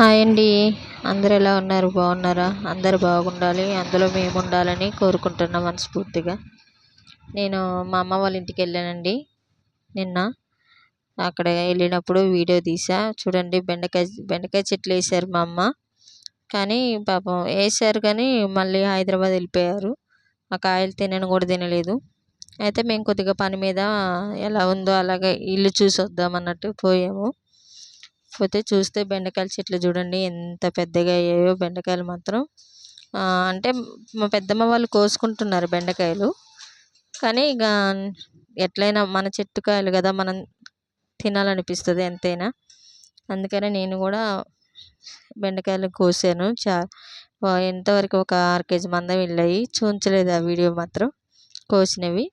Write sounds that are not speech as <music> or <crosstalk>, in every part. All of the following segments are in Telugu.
హాయ్ అండి. అందరు ఎలా ఉన్నారు? బాగున్నారా? అందరు బాగుండాలి. అందులో మేము ఉండాలని కోరుకుంటున్నాం మనస్ఫూర్తిగా. నేను మా అమ్మ వాళ్ళ ఇంటికి వెళ్ళానండి నిన్న. అక్కడ వెళ్ళినప్పుడు వీడియో తీసా. చూడండి బెండకాయ బెండకాయ చెట్లు వేసారు మా అమ్మ. కానీ పాపం వేసారు కానీ మళ్ళీ హైదరాబాద్ వెళ్ళిపోయారు. ఆ కాయలు తినను కూడా తినలేదు. అయితే మేము కొద్దిగా పని మీద ఎలా ఉందో అలాగే ఇల్లు చూసి వద్దాం అన్నట్టు పోయాము. పోతే చూస్తే బెండకాయల చెట్లు చూడండి ఎంత పెద్దగా అయ్యాయో బెండకాయలు మాత్రం. అంటే మా పెద్దమ్మ వాళ్ళు కోసుకుంటున్నారు బెండకాయలు. కానీ ఇక ఎట్లయినా మన చెట్టు కాయలు కదా మనం తినాలనిపిస్తుంది ఎంతైనా. అందుకనే నేను కూడా బెండకాయలు కోసాను. చా ఎంతవరకు ఒక ఆరు కేజీ మందం వెళ్ళాయి. చూపించలేదు ఆ వీడియో మాత్రం. కోసినవి.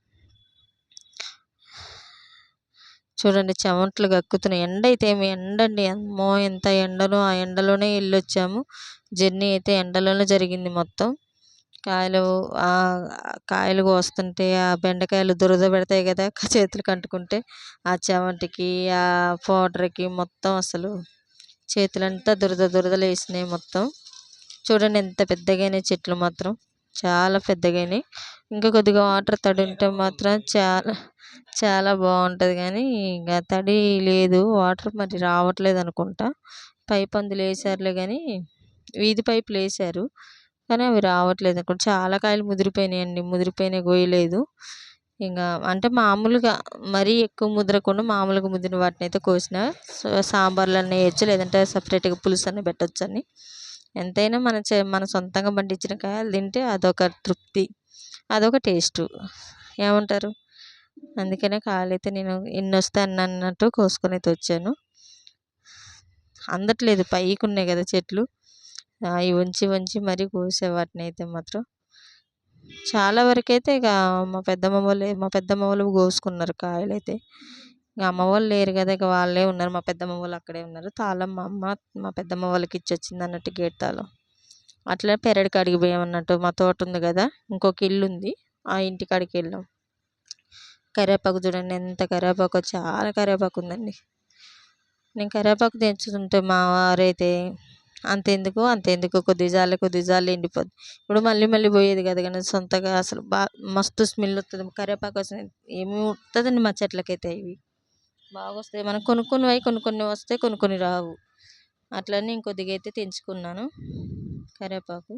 చూడండి చెమట్లు కక్కుతున్నాయి. ఎండ అయితే ఏమి ఎండ అండి అమ్మో ఎంత ఎండనో. ఆ ఎండలోనే వెళ్ళొచ్చాము జర్నీ అయితే ఎండలోనే జరిగింది మొత్తం. కాయలు కాయలు కోస్తుంటే ఆ బెండకాయలు దురద పెడతాయి కదా <laughs> చేతులు కంటుకుంటే ఆ చెమటికి ఆ పౌడర్కి మొత్తం అసలు చేతులంతా దురద దురదలు వేసినాయి మొత్తం. చూడండి ఎంత పెద్దగా చెట్లు మాత్రం. చాలా పెద్దగా ఇంకా కొద్దిగా వాటర్ తడి ఉంటే మాత్రం చాలా చాలా బాగుంటుంది కానీ ఇంకా తడి లేదు. వాటర్ మరి రావట్లేదు అనుకుంటా. పైప్ అందులో వేసారులే కానీ వీధి పైపులు వేసారు కానీ అవి రావట్లేదు అక్కడ చాలా కాయలు ముదిరిపోయినాయి అండి ముదిరిపోయినాయి కోయలేదు ఇంకా అంటే మామూలుగా మరీ ఎక్కువ ముదరకుండా మామూలుగా ముదిరిన వాటిని అయితే కోసిన సాంబార్లు అన్నీ వేయచ్చు. లేదంటే సపరేట్గా పులుసు అన్నీ పెట్టచ్చు అని ఎంతైనా మన చే మన సొంతంగా పండించిన కాయలు తింటే అదొక తృప్తి అదొక టేస్ట్. ఏమంటారు? అందుకనే కాయలు అయితే నేను ఎన్ని వస్తాయి అన్నట్టు కోసుకొని అయితే వచ్చాను అందట్లేదు పైకి ఉన్నాయి కదా చెట్లు. అవి వంచి వంచి మరీ కోసే వాటిని అయితే మాత్రం. చాలా వరకు అయితే ఇక మా పెద్దమ్మ వాళ్ళు మా పెద్దమ్మ వాళ్ళు కోసుకున్నారు కాయలు అయితే ఇక అమ్మ వాళ్ళు లేరు కదా ఇక వాళ్ళే ఉన్నారు. మా పెద్దమ్మ వాళ్ళు అక్కడే ఉన్నారు. తాళం మా అమ్మ మా పెద్దమ్మ వాళ్ళకి ఇచ్చి వచ్చింది అన్నట్టు గేట్ తాళం. అట్లా పెరడి కాడికి పోయామన్నట్టు మా తోట ఉంది కదా ఇంకొక ఇల్లు ఉంది. ఆ ఇంటి కాడికి వెళ్ళాం. కరివేపాకు చూడండి ఎంత కరివేపాకు చాలా కరివేపాకు ఉందండి. నేను కరివేపాకు తెంచుతుంటే మా వారైతే అంతెందుకు అంతెందుకు కొద్ది జాలి కొద్ది జాలి ఎండిపోద్ది. ఇప్పుడు మళ్ళీ మళ్ళీ పోయేది కదా కానీ సొంతగా అసలు బాగా మస్తు స్మెల్ వస్తుంది కరివేపాకు వస్తుంది ఏమి ఉంటుందండి మా చెట్లకైతే ఇవి. బాగా వస్తాయి మనం కొనుక్కుని అవి కొన్ని కొన్ని వస్తాయి కొన్ని కొన్ని రావు. అట్లనే ఇంకొద్దిగా అయితే తెంచుకున్నాను. కరివేపాకు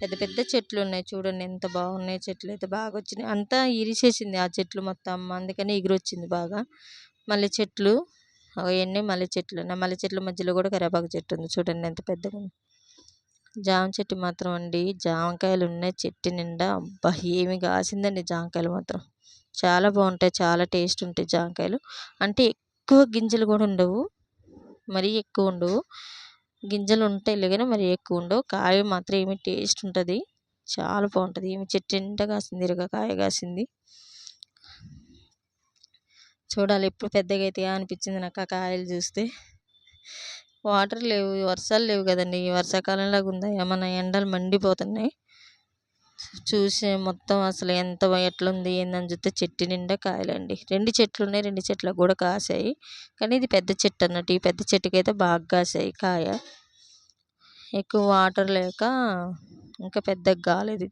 పెద్ద పెద్ద చెట్లు ఉన్నాయి చూడండి ఎంత బాగున్నాయి చెట్లు అయితే బాగా వచ్చినాయి అంతా ఇరిసేసింది ఆ చెట్లు మొత్తం అందుకని ఎగురొచ్చింది బాగా. మళ్ళీ చెట్లు అవన్నీ మల్లె చెట్లు. ఉన్నాయి మల్లె చెట్ల మధ్యలో కూడా కరివేపాకు చెట్టు ఉంది చూడండి ఎంత పెద్దగా ఉంది. జామ చెట్టు మాత్రం అండి జామకాయలు ఉన్నాయి చెట్టు నిండా. అబ్బా ఏమి కాసిందండి జామకాయలు మాత్రం. చాలా బాగుంటాయి. చాలా టేస్ట్ ఉంటాయి జామకాయలు అంటే ఎక్కువ గింజలు కూడా ఉండవు. మరీ ఎక్కువ ఉండవు. గింజలు ఉంటాయి కానీ మరి ఎక్కువ ఉండవు. కాయ మాత్రం ఏమి టేస్ట్ ఉంటుంది. చాలా బాగుంటుంది. ఏమి చెట్టు నిండా కాసింది ఇరగ కాయ కాసింది. చూడాలి. ఎప్పుడు పెద్దగా అయితే అనిపించింది నాకు ఆ కాయలు చూస్తే. వాటర్ లేవు. వర్షాలు లేవు కదండి. వర్షాకాలంలాగా ఉందా? ఏమన్నా ఎండలు మండిపోతున్నాయి. చూసే మొత్తం అసలు ఎంత ఎట్లుంది ఏందని చూస్తే చెట్టు నిండా కాయలండి. రెండు చెట్లు ఉన్నాయి రెండు చెట్లకు కూడా కాసాయి. కానీ ఇది పెద్ద చెట్టు అన్నట్టు ఈ పెద్ద చెట్టుకైతే బాగా కాసాయి కాయ. ఎక్కువ వాటర్ లేక ఇంకా పెద్దగా కాలేదు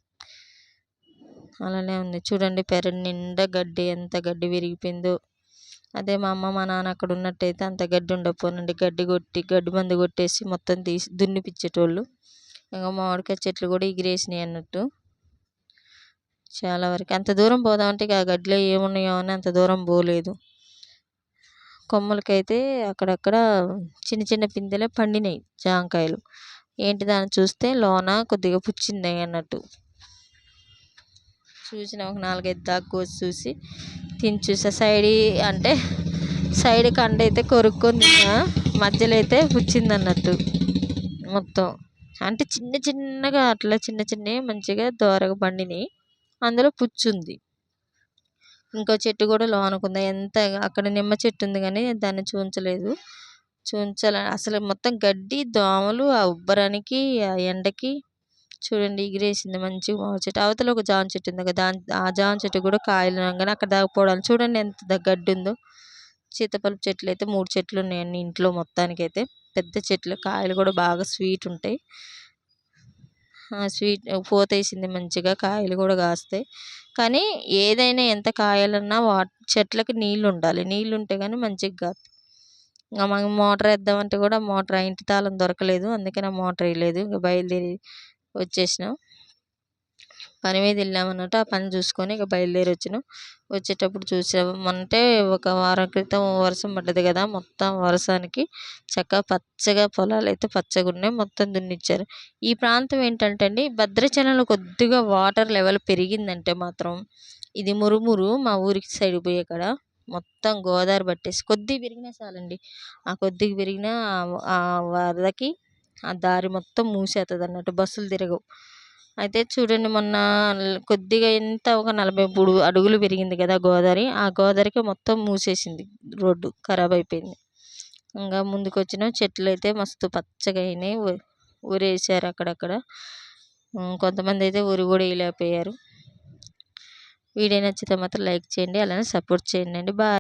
అలానే ఉంది. చూడండి పెరడు నిండా గడ్డి ఎంత గడ్డి విరిగిపోయిందో. అదే మా అమ్మ మా నాన్న అక్కడ ఉన్నట్టయితే అంత గడ్డి ఉండకపోనండి. గడ్డి కొట్టి గడ్డి మందు కొట్టేసి మొత్తం తీసి దున్నిపిచ్చేటోళ్ళు. ఇంకా మామిడికాయ చెట్లు కూడా ఎగిరేసినాయి అన్నట్టు. చాలా వరకు. అంత దూరం పోదామంటే ఇక ఆ గడ్డిలో ఏమున్నాయో అని అంత దూరం పోలేదు. కొమ్మలకైతే అక్కడక్కడ చిన్న చిన్న పిందెలే పండినాయి జాంకాయలు. ఏంటి దాన్ని చూస్తే లోన కొద్దిగా పుచ్చింది అన్నట్టు. చూసిన ఒక నాలుగైదు దాకా కోసి చూసి తిని చూసా. సైడ్ అంటే సైడ్ కండ అయితే కొరుక్కొని తిన్నా. మధ్యలో అయితే పుచ్చింది అన్నట్టు మొత్తం. అంటే చిన్న చిన్నగా అట్లా చిన్న చిన్నవి మంచిగా దోరగా పండినాయి. అందులో పుచ్చుంది. ఇంకో చెట్టు కూడా లోనకుంది. ఎంత అక్కడ నిమ్మ చెట్టు ఉంది కానీ దాన్ని చూంచలేదు. చూంచాల. అసలు మొత్తం గడ్డి దోమలు ఆ ఉబ్బరానికి ఆ ఎండకి చూడండి ఎగిరేసింది మంచిగా మామిడి చెట్టు. అవతల ఒక జామ చెట్టు ఉంది కదా ఆ జామ చెట్టు కూడా కాయలు కానీ అక్కడ దాకపోవడానికి చూడండి ఎంత గడ్డి ఉందో. సీతాఫలం చెట్లు అయితే మూడు చెట్లు ఉన్నాయండి ఇంట్లో మొత్తానికైతే. పెద్ద చెట్లు కాయలు కూడా బాగా స్వీట్ ఉంటాయి. స్వీట్ పూత వేసింది మంచిగా కాయలు కూడా కాస్తాయి. కానీ ఏదైనా ఎంత కాయాలన్నా వా చెట్లకి నీళ్ళు ఉండాలి నీళ్ళు ఉంటే కానీ మంచిగా కాదు. ఇంకా మనం మోటార్ వేద్దామంటే కూడా మోటార్ ఇంటి తాళం దొరకలేదు. అందుకని మోటార్ వేయలేదు. ఇంకా బయలుదేరి వచ్చేసినాం. పని మీద వెళ్ళామన్నట్టు ఆ పని చూసుకొని ఇక బయలుదేరి వచ్చినాం. వచ్చేటప్పుడు చూసామంటే ఒక వారం క్రితం వర్షం పడ్డది కదా మొత్తం వర్షానికి చక్కగా పచ్చగా పొలాలు అయితే పచ్చగా ఉన్నాయి. మొత్తం దున్నిచ్చారు. ఈ ప్రాంతం ఏంటంటే అండి భద్రాచలంలో కొద్దిగా వాటర్ లెవెల్ పెరిగిందంటే మాత్రం ఇది మురుమురు మా ఊరికి సైడ్ పోయే కాడ మొత్తం గోదావరి పట్టేసి కొద్దిగా పెరిగినా చాలండి. ఆ కొద్దిగా పెరిగిన ఆ వరదకి ఆ దారి మొత్తం మూసేస్తుంది అన్నట్టు బస్సులు తిరగవు. అయితే చూడండి మొన్న కొద్దిగా ఎంత ఒక నలభై మూడు అడుగులు పెరిగింది కదా గోదావరి. ఆ గోదావరికి మొత్తం మూసేసింది రోడ్డు ఖరాబ్ అయిపోయింది. ఇంకా ముందుకు వచ్చిన చెట్లు అయితే మస్తు పచ్చగా అయినాయి. ఊరేసారు అక్కడక్కడ. కొంతమంది అయితే ఊరు కూడా వేయలేకపోయారు వీడియో నచ్చితే మాత్రం లైక్ చేయండి అలానే సపోర్ట్ చేయండి బాయ్.